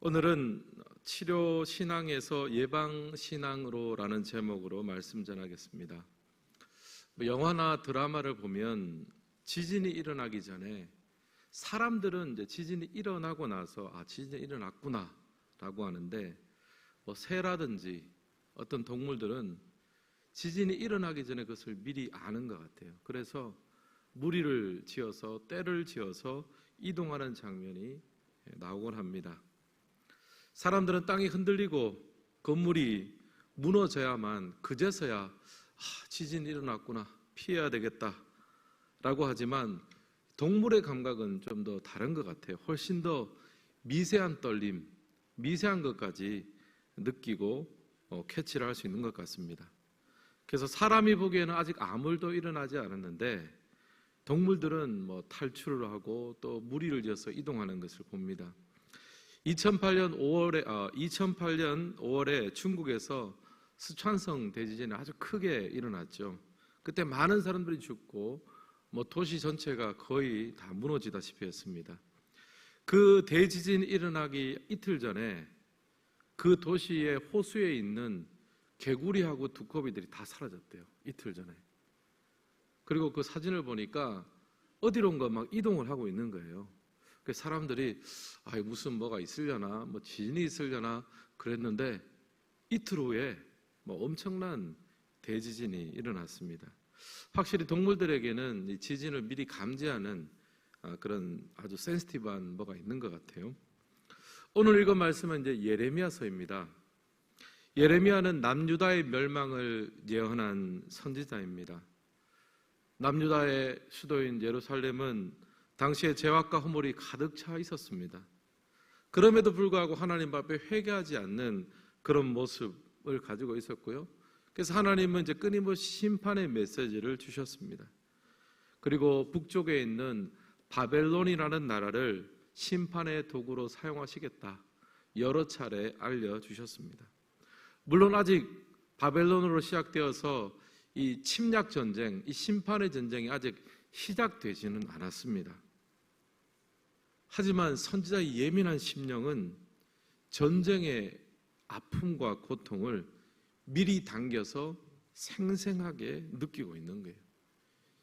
오늘은 치료 신앙에서 예방 신앙으로라는 제목으로 말씀 전하겠습니다. 뭐 영화나 드라마를 보면 지진이 일어나기 전에 사람들은 이제 지진이 일어나고 나서 아 지진이 일어났구나라고 하는데 뭐 새라든지 어떤 동물들은 지진이 일어나기 전에 그것을 미리 아는 것 같아요. 그래서 무리를 지어서 때를 지어서 이동하는 장면이 나오곤 합니다. 사람들은 땅이 흔들리고 건물이 무너져야만 그제서야 아, 지진이 일어났구나 피해야 되겠다라고 하지만 동물의 감각은 좀 더 다른 것 같아요. 훨씬 더 미세한 떨림, 미세한 것까지 느끼고 어, 캐치를 할 수 있는 것 같습니다. 그래서 사람이 보기에는 아직 아무 일도 일어나지 않았는데 동물들은 뭐 탈출을 하고 또 무리를 지어서 이동하는 것을 봅니다. 2008년 5월에 아, 2008년 5월에 중국에서 스촨성 대지진이 아주 크게 일어났죠. 그때 많은 사람들이 죽고 뭐 도시 전체가 거의 다 무너지다시피 했습니다. 그 대지진이 일어나기 이틀 전에 그 도시의 호수에 있는 개구리하고 두꺼비들이 다 사라졌대요. 이틀 전에. 그리고 그 사진을 보니까 어디론가 막 이동을 하고 있는 거예요. 그 사람들이 아 무슨 뭐가 있으려나 뭐 지진이 있으려나 그랬는데 이틀 후에 뭐 엄청난 대지진이 일어났습니다. 확실히 동물들에게는 이 지진을 미리 감지하는 아, 그런 아주 센스티브한 뭐가 있는 것 같아요. 오늘 읽은 말씀은 이제 예레미야서입니다. 예레미야는 남유다의 멸망을 예언한 선지자입니다. 남유다의 수도인 예루살렘은 당시에 죄악과 허물이 가득 차 있었습니다. 그럼에도 불구하고 하나님 앞에 회개하지 않는 그런 모습을 가지고 있었고요. 그래서 하나님은 이제 끊임없이 심판의 메시지를 주셨습니다. 그리고 북쪽에 있는 바벨론이라는 나라를 심판의 도구로 사용하시겠다. 여러 차례 알려주셨습니다. 물론 아직 바벨론으로 시작되어서 이 침략 전쟁, 이 심판의 전쟁이 아직 시작되지는 않았습니다. 하지만 선지자의 예민한 심령은 전쟁의 아픔과 고통을 미리 당겨서 생생하게 느끼고 있는 거예요.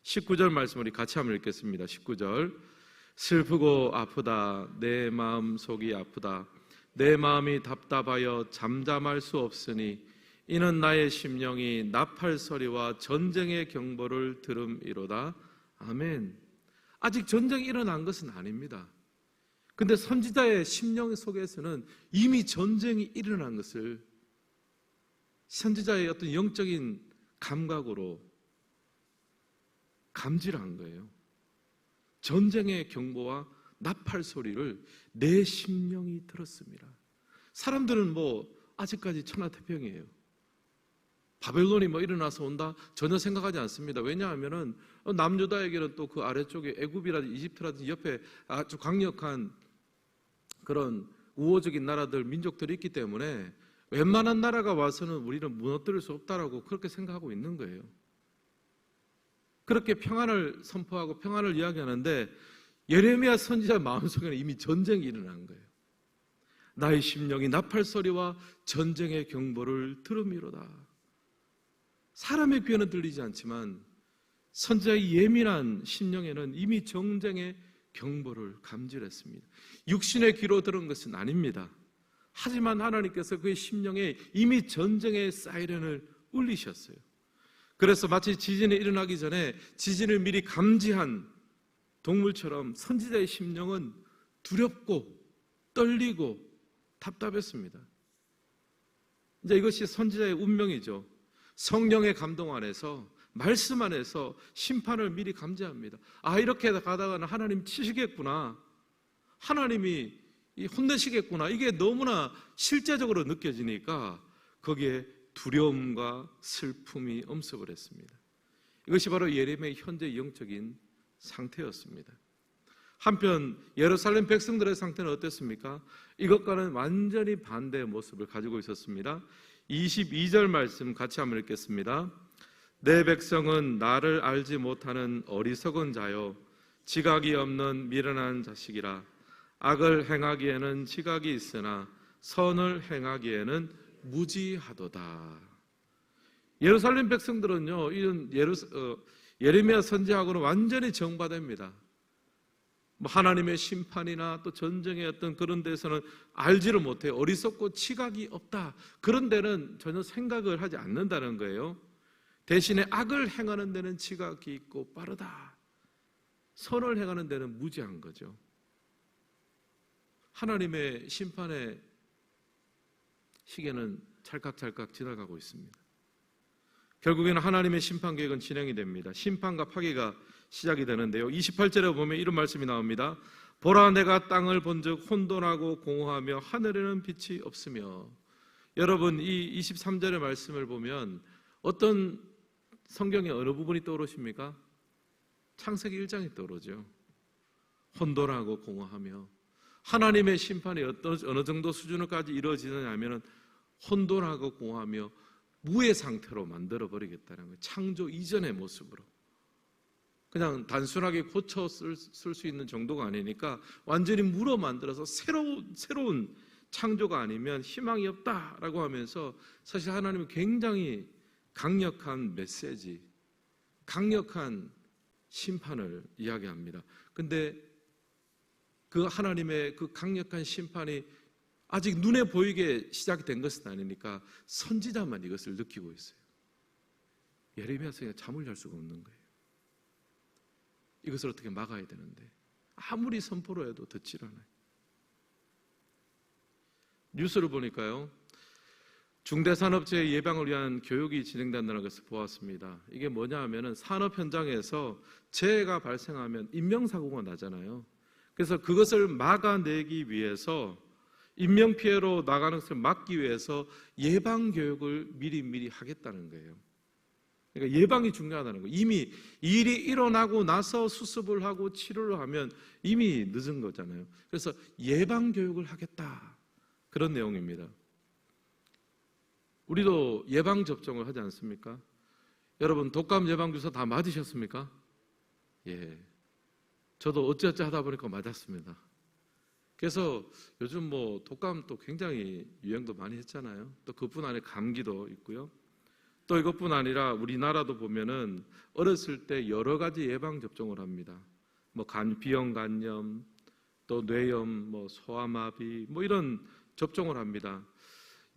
19절 말씀 우리 같이 한번 읽겠습니다. 19절 슬프고 아프다 내 마음 속이 아프다 내 마음이 답답하여 잠잠할 수 없으니 이는 나의 심령이 나팔 소리와 전쟁의 경보를 들음이로다. 아멘. 아직 전쟁이 일어난 것은 아닙니다. 근데 선지자의 심령 속에서는 이미 전쟁이 일어난 것을 선지자의 어떤 영적인 감각으로 감지를 한 거예요. 전쟁의 경보와 나팔 소리를 내 심령이 들었습니다. 사람들은 뭐 아직까지 천하태평이에요. 바벨론이 뭐 일어나서 온다 전혀 생각하지 않습니다. 왜냐하면은 남유다에게는 또 그 아래쪽에 애굽이라든지 이집트라든지 옆에 아주 강력한 그런 우호적인 나라들 민족들이 있기 때문에 웬만한 나라가 와서는 우리는 무너뜨릴 수 없다라고 그렇게 생각하고 있는 거예요. 그렇게 평안을 선포하고 평안을 이야기하는데 예레미야 선지자 마음속에는 이미 전쟁이 일어난 거예요. 나의 심령이 나팔 소리와 전쟁의 경보를 들음이로다. 사람의 귀에는 들리지 않지만 선지자의 예민한 심령에는 이미 전쟁의 경보를 감지했습니다. 육신의 귀로 들은 것은 아닙니다. 하지만 하나님께서 그의 심령에 이미 전쟁의 사이렌을 울리셨어요. 그래서 마치 지진이 일어나기 전에 지진을 미리 감지한 동물처럼 선지자의 심령은 두렵고 떨리고 답답했습니다. 이제 이것이 선지자의 운명이죠. 성령의 감동 안에서 말씀 안에서 심판을 미리 감지합니다. 아 이렇게 가다가는 하나님 치시겠구나. 하나님이 혼내시겠구나. 이게 너무나 실제적으로 느껴지니까 거기에 두려움과 슬픔이 엄습을 했습니다. 이것이 바로 예레미야의 현재 영적인 상태였습니다. 한편 예루살렘 백성들의 상태는 어땠습니까? 이것과는 완전히 반대의 모습을 가지고 있었습니다. 22절 말씀 같이 한번 읽겠습니다. 내 백성은 나를 알지 못하는 어리석은 자요 지각이 없는 미련한 자식이라 악을 행하기에는 지각이 있으나 선을 행하기에는 무지하도다. 예루살렘 백성들은요, 이런 예루, 어, 예레미야 선지하고는 완전히 정반대입니다. 뭐 하나님의 심판이나 또 전쟁의 어떤 그런 데서는 알지를 못해요. 어리석고 치각이 없다. 그런 데는 전혀 생각을 하지 않는다는 거예요. 대신에 악을 행하는 데는 지각이 있고 빠르다. 선을 행하는 데는 무지한 거죠. 하나님의 심판의 시계는 찰칵찰칵 지나가고 있습니다. 결국에는 하나님의 심판 계획은 진행이 됩니다. 심판과 파괴가 시작이 되는데요. 28절에 보면 이런 말씀이 나옵니다. 보라 내가 땅을 본즉 혼돈하고 공허하며 하늘에는 빛이 없으며 여러분 이 23절의 말씀을 보면 어떤 성경의 어느 부분이 떠오르십니까? 창세기 1장이 떠오르죠. 혼돈하고 공허하며 하나님의 심판이 어떤 어느 정도 수준까지 이루어지느냐 하면은 혼돈하고 공허하며 무의 상태로 만들어 버리겠다는 거예요. 창조 이전의 모습으로. 그냥 단순하게 고쳐 쓸수 있는 정도가 아니니까 완전히 물어 만들어서 새로운 새로운 창조가 아니면 희망이 없다라고 하면서 사실 하나님은 굉장히 강력한 메시지, 강력한 심판을 이야기합니다. 근데 그 하나님의 그 강력한 심판이 아직 눈에 보이게 시작된 것은 아니니까 선지자만 이것을 느끼고 있어요. 예레미야 선생님 잠을 잘 수가 없는 거예요. 이것을 어떻게 막아야 되는데 아무리 선포로 해도 듣질 않아요. 뉴스를 보니까요. 중대산업재해 예방을 위한 교육이 진행된다는 것을 보았습니다. 이게 뭐냐 하면은 산업 현장에서 재해가 발생하면 인명사고가 나잖아요. 그래서 그것을 막아내기 위해서 인명피해로 나가는 것을 막기 위해서 예방교육을 미리미리 하겠다는 거예요. 그러니까 예방이 중요하다는 거예요. 이미 일이 일어나고 나서 수습을 하고 치료를 하면 이미 늦은 거잖아요. 그래서 예방교육을 하겠다. 그런 내용입니다. 우리도 예방 접종을 하지 않습니까? 여러분, 독감 예방 주사 다 맞으셨습니까? 예. 저도 어찌어찌 하다 보니까 맞았습니다. 그래서 요즘 뭐 독감도 굉장히 유행도 많이 했잖아요. 또 그뿐 아니라 감기도 있고요. 또 이것뿐 아니라 우리나라도 보면은 어렸을 때 여러 가지 예방 접종을 합니다. 뭐 간, 비형 간염, 또 뇌염, 뭐 소아마비, 뭐 이런 접종을 합니다.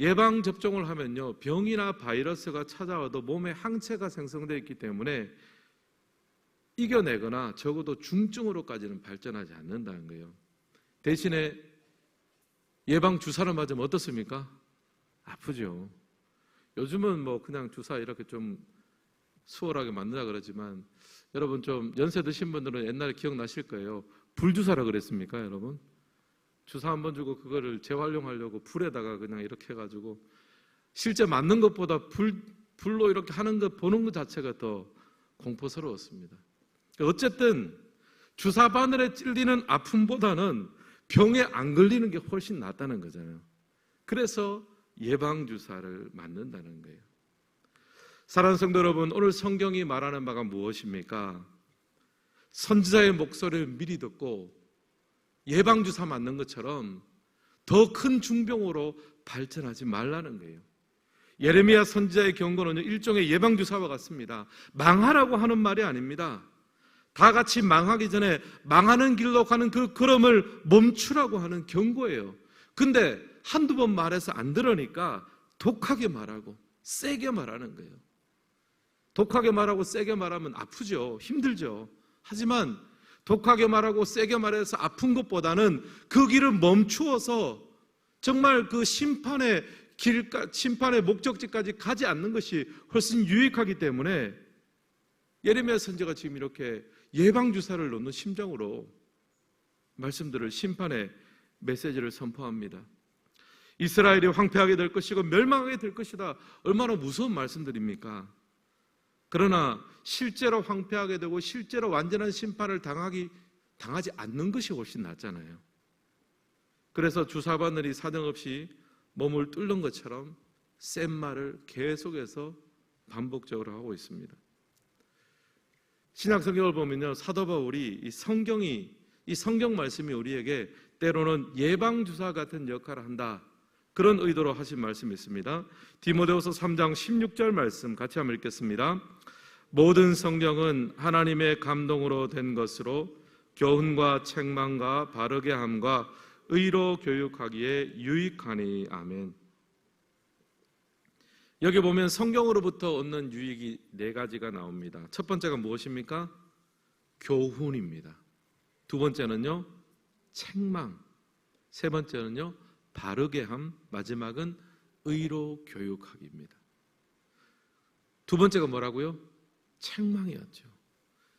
예방 접종을 하면요 병이나 바이러스가 찾아와도 몸에 항체가 생성되어 있기 때문에 이겨내거나 적어도 중증으로까지는 발전하지 않는다는 거예요. 대신에 예방 주사를 맞으면 어떻습니까? 아프죠. 요즘은 뭐 그냥 주사 이렇게 좀 수월하게 맞는다 그러지만 여러분 좀 연세 드신 분들은 옛날에 기억나실 거예요. 불주사라 그랬습니까, 여러분? 주사 한 번 주고 그거를 재활용하려고 불에다가 그냥 이렇게 해가지고 실제 맞는 것보다 불, 불로 이렇게 하는 것 보는 것 자체가 더 공포스러웠습니다. 어쨌든 주사 바늘에 찔리는 아픔보다는 병에 안 걸리는 게 훨씬 낫다는 거잖아요. 그래서 예방 주사를 맞는다는 거예요. 사랑하는 성도 여러분, 오늘 성경이 말하는 바가 무엇입니까? 선지자의 목소리를 미리 듣고 예방 주사 맞는 것처럼 더 큰 중병으로 발전하지 말라는 거예요. 예레미야 선지자의 경고는 일종의 예방 주사와 같습니다. 망하라고 하는 말이 아닙니다. 다 같이 망하기 전에 망하는 길로 가는 그 걸음을 멈추라고 하는 경고예요. 근데 한두 번 말해서 안 들으니까 독하게 말하고 세게 말하는 거예요. 독하게 말하고 세게 말하면 아프죠. 힘들죠. 하지만 독하게 말하고 세게 말해서 아픈 것보다는 그 길을 멈추어서 정말 그 심판의 길, 심판의 목적지까지 가지 않는 것이 훨씬 유익하기 때문에 예레미야 선지가 지금 이렇게 예방 주사를 놓는 심정으로 말씀들을 심판의 메시지를 선포합니다. 이스라엘이 황폐하게 될 것이고 멸망하게 될 것이다. 얼마나 무서운 말씀들입니까? 그러나 실제로 황폐하게 되고 실제로 완전한 심판을 당하기 당하지 않는 것이 훨씬 낫잖아요. 그래서 주사바늘이 사정없이 몸을 뚫는 것처럼 센 말을 계속해서 반복적으로 하고 있습니다. 신약 성경을 보면요. 사도 바울이 이 성경이 이 성경 말씀이 우리에게 때로는 예방 주사 같은 역할을 한다. 그런 의도로 하신 말씀이 있습니다. 디모데후서 3장 16절 말씀 같이 한번 읽겠습니다. 모든 성경은 하나님의 감동으로 된 것으로 교훈과 책망과 바르게 함과 의로 교육하기에 유익하니 아멘. 여기 보면 성경으로부터 얻는 유익이 네 가지가 나옵니다. 첫 번째가 무엇입니까? 교훈입니다. 두 번째는요, 책망. 세 번째는요, 바르게 함. 마지막은 의로 교육하기입니다. 두 번째가 뭐라고요? 책망이었죠.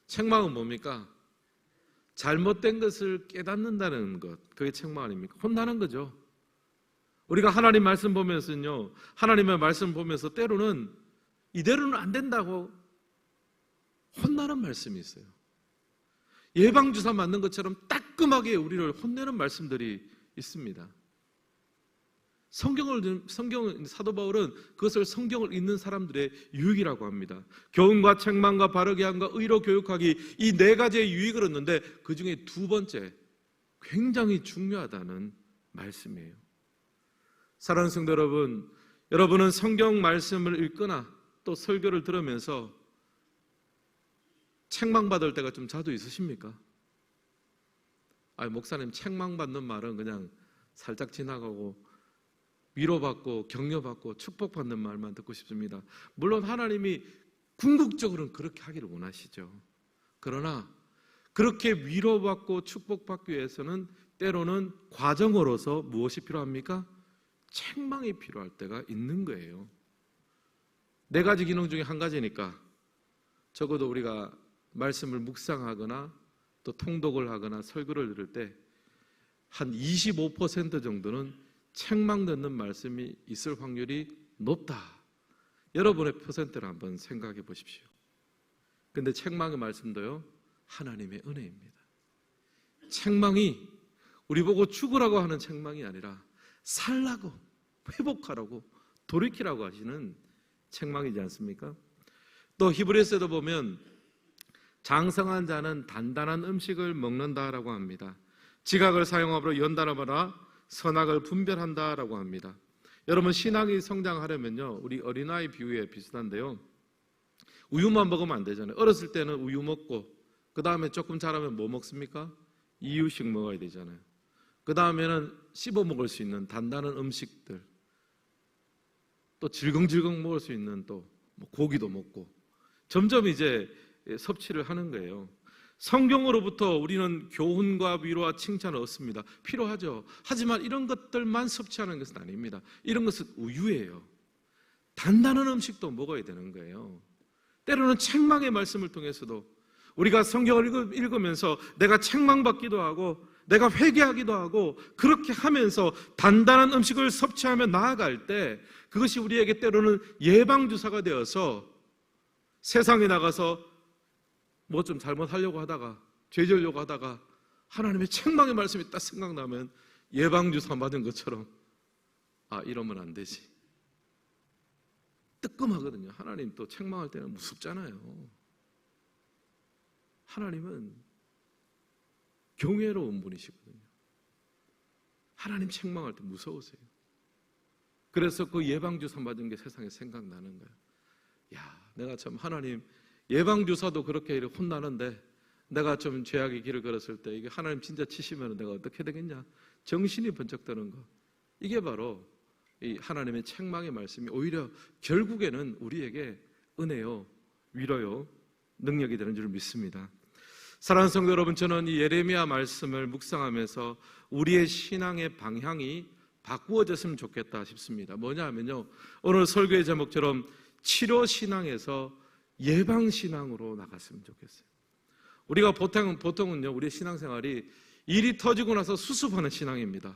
책망은 뭡니까? 잘못된 것을 깨닫는다는 것. 그게 책망 아닙니까? 혼나는 거죠. 우리가 하나님 말씀 보면서요, 하나님의 말씀 보면서 때로는 이대로는 안 된다고 혼나는 말씀이 있어요. 예방주사 맞는 것처럼 따끔하게 우리를 혼내는 말씀들이 있습니다. 성경을 성경 사도 바울은 그것을 성경을 읽는 사람들의 유익이라고 합니다. 교훈과 책망과 바르게 함과 의로 교육하기 이 네 가지의 유익을 얻는데 그 중에 두 번째 굉장히 중요하다는 말씀이에요. 사랑하는 성도 여러분, 여러분은 성경 말씀을 읽거나 또 설교를 들으면서 책망받을 때가 좀 자주 있으십니까? 아, 목사님 책망받는 말은 그냥 살짝 지나가고 위로받고 격려받고 축복받는 말만 듣고 싶습니다. 물론 하나님이 궁극적으로는 그렇게 하기를 원하시죠. 그러나 그렇게 위로받고 축복받기 위해서는 때로는 과정으로서 무엇이 필요합니까? 책망이 필요할 때가 있는 거예요. 네 가지 기능 중에 한 가지니까 적어도 우리가 말씀을 묵상하거나 또 통독을 하거나 설교를 들을 때 한 25% 정도는 책망 듣는 말씀이 있을 확률이 높다. 여러분의 퍼센트를 한번 생각해 보십시오. 근데 책망의 말씀도요, 하나님의 은혜입니다. 책망이 우리 보고 죽으라고 하는 책망이 아니라 살라고, 회복하라고, 돌이키라고 하시는 책망이지 않습니까? 또 히브리서에도 보면 장성한 자는 단단한 음식을 먹는다라고 합니다. 지각을 사용함으로 연단하거나 선악을 분별한다라고 합니다. 여러분 신앙이 성장하려면요 우리 어린아이 비유에 비슷한데요 우유만 먹으면 안 되잖아요 어렸을 때는 우유 먹고 그 다음에 조금 자라면 뭐 먹습니까? 이유식 먹어야 되잖아요 그 다음에는 씹어 먹을 수 있는 단단한 음식들 또 질겅질겅 먹을 수 있는 또뭐 고기도 먹고 점점 이제 섭취를 하는 거예요 성경으로부터 우리는 교훈과 위로와 칭찬을 얻습니다. 필요하죠. 하지만 이런 것들만 섭취하는 것은 아닙니다. 이런 것은 우유예요. 단단한 음식도 먹어야 되는 거예요. 때로는 책망의 말씀을 통해서도 우리가 성경을 읽으면서 내가 책망받기도 하고 내가 회개하기도 하고 그렇게 하면서 단단한 음식을 섭취하며 나아갈 때 그것이 우리에게 때로는 예방주사가 되어서 세상에 나가서 뭐 좀 잘못하려고 하다가 죄 지으려고 하다가 하나님의 책망의 말씀이 딱 생각나면 예방주사 맞은 것처럼 아 이러면 안 되지. 뜨끔하거든요. 하나님 또 책망할 때는 무섭잖아요. 하나님은 경외로운 분이시거든요. 하나님 책망할 때 무서우세요. 그래서 그 예방주사 맞은 게 세상에 생각나는 거예요. 야 내가 참 하나님 예방주사도 그렇게 혼나는데 내가 좀 죄악의 길을 걸었을 때 이게 하나님 진짜 치시면 내가 어떻게 되겠냐? 정신이 번쩍 드는 거. 이게 바로 이 하나님의 책망의 말씀이 오히려 결국에는 우리에게 은혜요, 위로요, 능력이 되는 줄 믿습니다. 사랑하는 성도 여러분, 저는 이 예레미야 말씀을 묵상하면서 우리의 신앙의 방향이 바꾸어졌으면 좋겠다 싶습니다. 뭐냐 하면요. 오늘 설교의 제목처럼 치료 신앙에서 예방 신앙으로 나갔으면 좋겠어요. 우리가 보통 보통은요 우리 신앙생활이 일이 터지고 나서 수습하는 신앙입니다.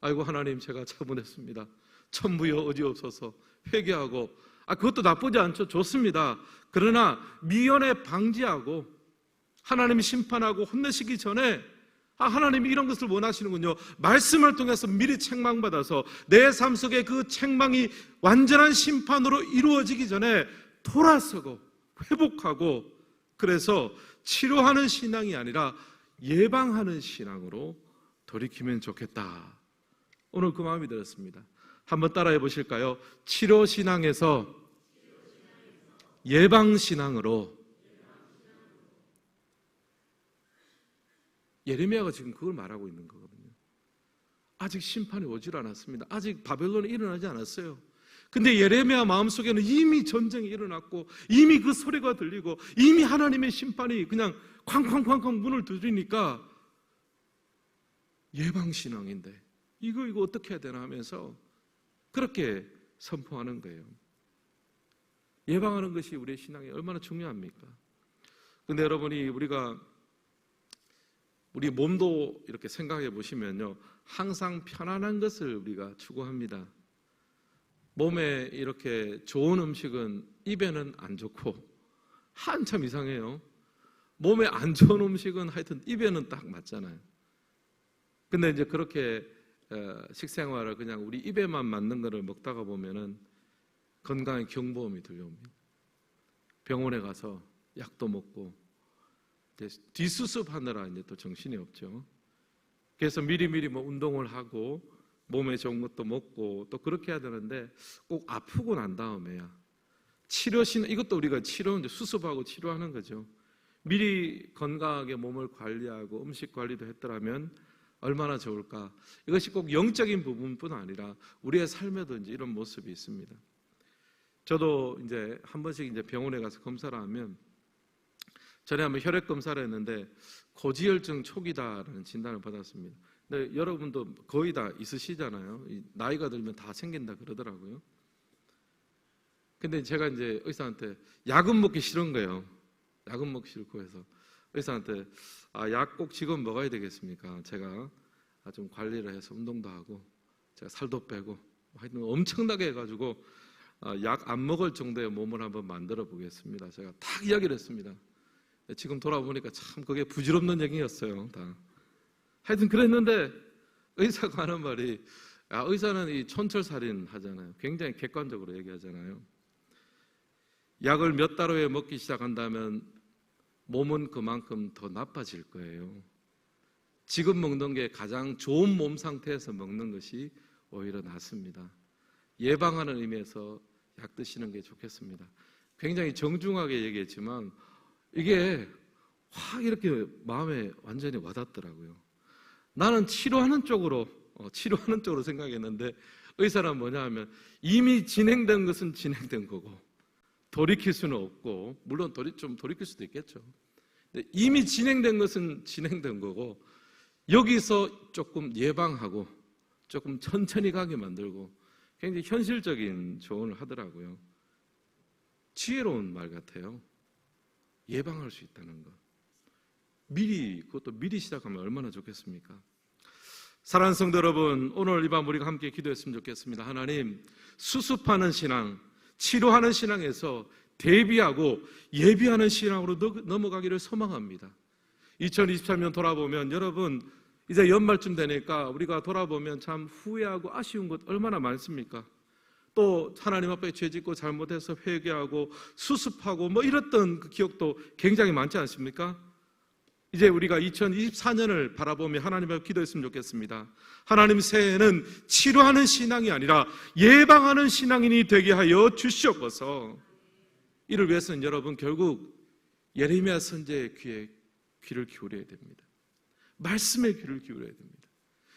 아이고 하나님 제가 잘못했습니다. 천부여 어디 없어서 회개하고 아 그것도 나쁘지 않죠 좋습니다. 그러나 미연에 방지하고 하나님이 심판하고 혼내시기 전에 아, 하나님이 이런 것을 원하시는군요. 말씀을 통해서 미리 책망받아서 내 삶 속에 그 책망이 완전한 심판으로 이루어지기 전에 돌아서고 회복하고 그래서 치료하는 신앙이 아니라 예방하는 신앙으로 돌이키면 좋겠다. 오늘 그 마음이 들었습니다. 한번 따라해 보실까요? 치료 신앙에서 예방 신앙으로 예레미야가 지금 그걸 말하고 있는 거거든요. 아직 심판이 오질 않았습니다. 아직 바벨론이 일어나지 않았어요. 근데 예레미야 마음속에는 이미 전쟁이 일어났고 이미 그 소리가 들리고 이미 하나님의 심판이 그냥 쾅쾅쾅쾅 문을 두드리니까 예방 신앙인데 이거 이거 어떻게 해야 되나 하면서 그렇게 선포하는 거예요. 예방하는 것이 우리의 신앙이 얼마나 중요합니까? 근데 여러분이 우리가 우리 몸도 이렇게 생각해 보시면요. 항상 편안한 것을 우리가 추구합니다. 몸에 이렇게 좋은 음식은 입에는 안 좋고 한참 이상해요. 몸에 안 좋은 음식은 하여튼 입에는 딱 맞잖아요. 근데 이제 그렇게 어, 식생활을 그냥 우리 입에만 맞는 거를 먹다가 보면은 건강에 경보음이 들려옵니다. 병원에 가서 약도 먹고 뒷수습하느라 이제 또 정신이 없죠. 그래서 미리미리 뭐 운동을 하고 몸에 좋은 것도 먹고 또 그렇게 해야 되는데 꼭 아프고 난 다음에야 치료신 이것도 우리가 치료 수습하고 치료하는 거죠. 미리 건강하게 몸을 관리하고 음식 관리도 했더라면 얼마나 좋을까. 이것이 꼭 영적인 부분뿐 아니라 우리의 삶에도 이제 이런 모습이 있습니다. 저도 이제 한 번씩 이제 병원에 가서 검사를 하면 전에 한번 혈액 검사를 했는데 고지혈증 초기다라는 진단을 받았습니다. 근데 여러분도 거의 다 있으시잖아요. 이 나이가 들면 다 생긴다 그러더라고요. 근데 제가 이제 의사한테 약은 먹기 싫은 거예요. 약은 먹기 싫고 해서 의사한테 아, 약 꼭 지금 먹어야 되겠습니까? 제가 아, 좀 관리를 해서 운동도 하고 제가 살도 빼고 하여튼 엄청나게 해가지고 아, 약안 먹을 정도의 몸을 한번 만들어 보겠습니다. 제가 딱 이야기를 했습니다. 지금 돌아보니까 참 그게 부질없는 얘기였어요. 다. 하여튼 그랬는데 의사가 하는 말이 아, 의사는 이 촌철살인 하잖아요. 굉장히 객관적으로 얘기하잖아요. 약을 몇 달 후에 먹기 시작한다면 몸은 그만큼 더 나빠질 거예요. 지금 먹는 게 가장 좋은 몸 상태에서 먹는 것이 오히려 낫습니다. 예방하는 의미에서 약 드시는 게 좋겠습니다. 굉장히 정중하게 얘기했지만 이게 확 이렇게 마음에 완전히 와닿더라고요. 나는 치료하는 쪽으로 어, 치료하는 쪽으로 생각했는데 의사란 뭐냐 하면 이미 진행된 것은 진행된 거고 돌이킬 수는 없고 물론 돌이 좀 돌이킬 수도 있겠죠. 근데 이미 진행된 것은 진행된 거고 여기서 조금 예방하고 조금 천천히 가게 만들고 굉장히 현실적인 조언을 하더라고요. 지혜로운 말 같아요. 예방할 수 있다는 것. 미리 그것도 미리 시작하면 얼마나 좋겠습니까? 사랑하는 성도 여러분, 오늘 이 밤 우리가 함께 기도했으면 좋겠습니다. 하나님, 수습하는 신앙, 치료하는 신앙에서 대비하고 예비하는 신앙으로 넘어가기를 소망합니다. 2023년 돌아보면 여러분 이제 연말쯤 되니까 우리가 돌아보면 참 후회하고 아쉬운 것 얼마나 많습니까? 또 하나님 앞에 죄짓고 잘못해서 회개하고 수습하고 뭐 이랬던 그 기억도 굉장히 많지 않습니까? 이제 우리가 2024년을 바라보며 하나님 앞에 기도했으면 좋겠습니다. 하나님 새해에는 치료하는 신앙이 아니라 예방하는 신앙인이 되게 하여 주시옵소서. 이를 위해서는 여러분 결국 예레미야 선제의 귀에 귀를 기울여야 됩니다. 말씀에 귀를 기울여야 됩니다.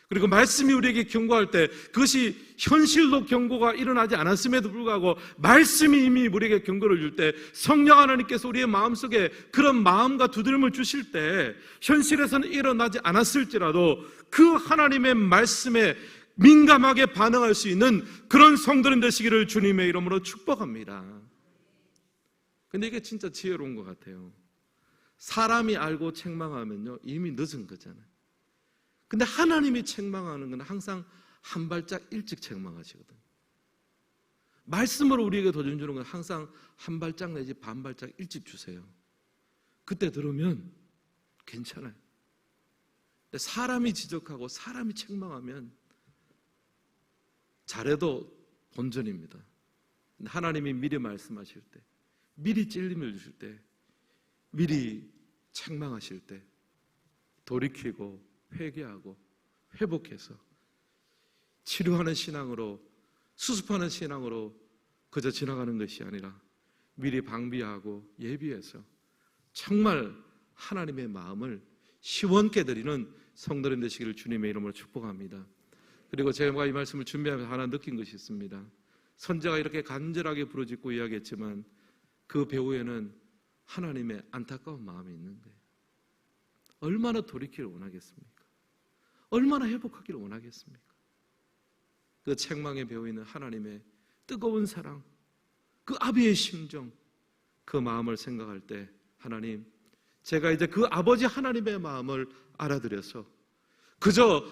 그리고 말씀이 우리에게 경고할 때 그것이 현실로 경고가 일어나지 않았음에도 불구하고 말씀이 이미 우리에게 경고를 줄 때 성령 하나님께서 우리의 마음속에 그런 마음과 두드림을 주실 때 현실에서는 일어나지 않았을지라도 그 하나님의 말씀에 민감하게 반응할 수 있는 그런 성도님 되시기를 주님의 이름으로 축복합니다. 근데 이게 진짜 지혜로운 것 같아요. 사람이 알고 책망하면요 이미 늦은 거잖아요. 근데 하나님이 책망하는 건 항상 한 발짝 일찍 책망하시거든요. 말씀으로 우리에게 도전 주는 건 항상 한 발짝 내지 반 발짝 일찍 주세요. 그때 들으면 괜찮아요. 근데 사람이 지적하고 사람이 책망하면 잘해도 본전입니다. 하나님이 미리 말씀하실 때, 미리 찔림을 주실 때, 미리 책망하실 때, 돌이키고 회개하고 회복해서 치료하는 신앙으로 수습하는 신앙으로 그저 지나가는 것이 아니라 미리 방비하고 예비해서 정말 하나님의 마음을 시원케 드리는 성도님 되시기를 주님의 이름으로 축복합니다. 그리고 제가 이 말씀을 준비하면서 하나 느낀 것이 있습니다. 선자가 이렇게 간절하게 부르짖고 이야기했지만 그 배후에는 하나님의 안타까운 마음이 있는 거예요. 얼마나 돌이키를 원하겠습니까? 얼마나 회복하기를 원하겠습니까? 그 책망의 배후에 있는 하나님의 뜨거운 사랑, 그 아비의 심정, 그 마음을 생각할 때 하나님, 제가 이제 그 아버지 하나님의 마음을 알아들여서 그저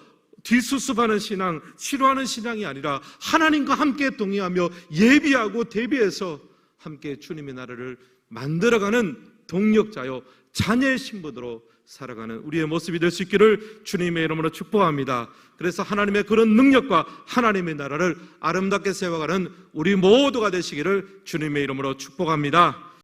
뒷수습하는 신앙, 치료하는 신앙이 아니라 하나님과 함께 동의하며 예비하고 대비해서 함께 주님의 나라를 만들어가는 동력자요 자녀의 신분으로 살아가는 우리의 모습이 될 수 있기를 주님의 이름으로 축복합니다. 그래서 하나님의 그런 능력과 하나님의 나라를 아름답게 세워가는 우리 모두가 되시기를 주님의 이름으로 축복합니다.